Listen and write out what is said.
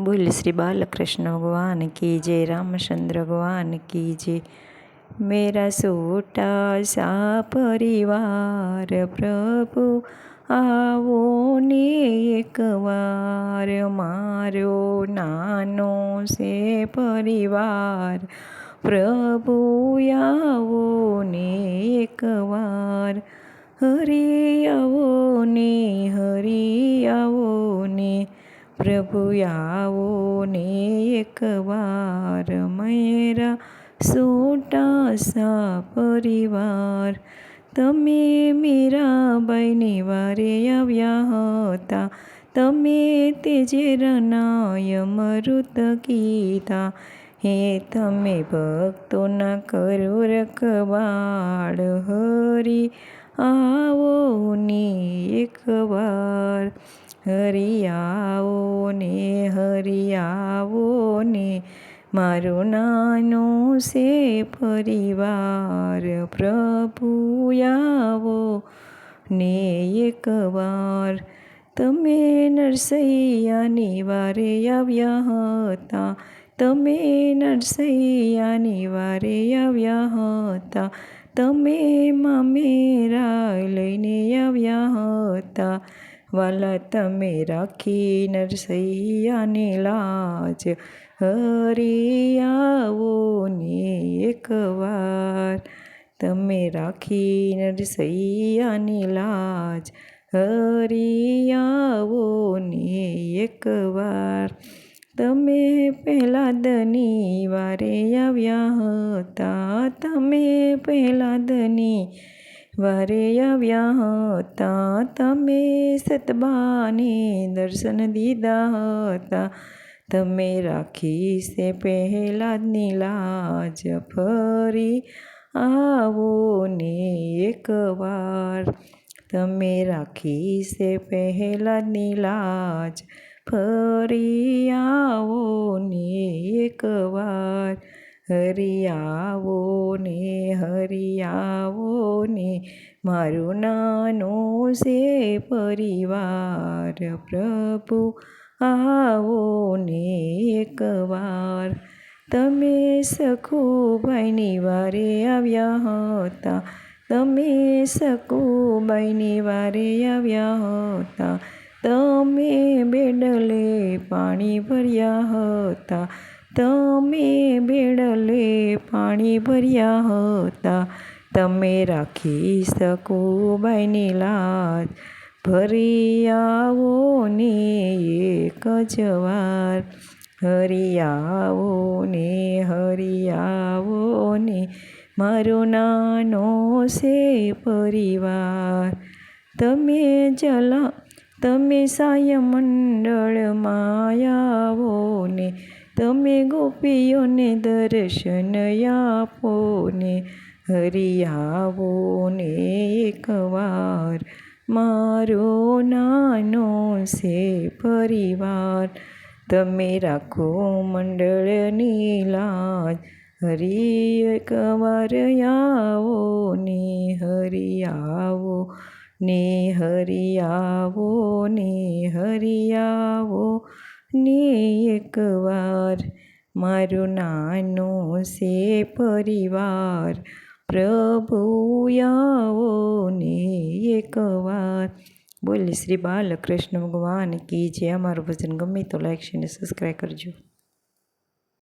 બોલ શ્રી બાલકૃષ્ણ ભગવાન કી જય રામચંદ્ર ભગવાન કી જય. મેરા સોટા સા પરિવાર પ્રભુ, આવો ને એકવાર મારો નાનો છે પરિવાર. પ્રભુ, આવો ને એકવાર હરી આવો ને, હરી આવો ને પ્રભુ આવો ને એકવાર મેરા સોટા સા પરિવાર. તમે મીરાબાઈને વારે આવ્યા હતા. તમે તેજે રનાય મરુત ગીતા હે, તમે ભક્તોના કરો રખવાડ હરી આવો ને એકવાર. હરી આવો ને હરિયાઓ ને મારું નાનું છે પરિવાર પ્રભુ આવો ને એકવાર તમે નરસૈયાની વારે આવ્યા હતા. તમે નરસૈયાની વારે આવ્યા હતા. તમે મામેરા લઈને આવ્યા હતા. વાલા તમે રાખી નરસૈયાને લાજ. હરી આવો ને એકવાર તમે રાખી નરસૈયાની લાજ. હરી આવો ને એકવાર તમે પહેલા દની વારે આવ્યા હતા. તમે પહેલા દની વારે આવ્યા હતા તમે સતબાને દર્શન દીધા હતા તમે રાખી સે પહેલાંની લાજ ફરી આવો ને એકવાર તમે રાખી સે પહેલાંની લાજ ફરી આવો ને એકવાર હરી આવો ને હરિયાવો ને મારું નાનો છે પરિવાર. પ્રભુ આવો ને એકવાર. તમે સખુભાઈની વારે આવ્યા હતા. તમે સકુબાઈની વારે આવ્યા હતા. તમે બેડલે પાણી ભર્યા હતા. તમે બેડલે પાણી ભર્યા હતા. તમે રાખી સકુબાઈની લાજ. ભરી આવો ને એક જ વાર. હરી આવો ને હરી આવો ને. મારો નાનો છે પરિવાર. તમે જલા, તમે સાય મંડળ માયાવો ને. તમે ગોપીઓને દર્શન આપો ને હરિયાવો ને એકવાર. મારો નાનો છે પરિવાર, તમે રાખો મંડળની લાજ. હરી એકવાર આવો ને હરિયાવો ને હરિયાવો. ને હરી આવો ને એકવાર મારું નાનું છે પરિવાર, પ્રભુ આવો ને એકવાર. બોલી શ્રી બાલકૃષ્ણ ભગવાન કી જે અમારું ભજન ગમે તો લાઈક છે અને સબસ્ક્રાઈબ કરજો.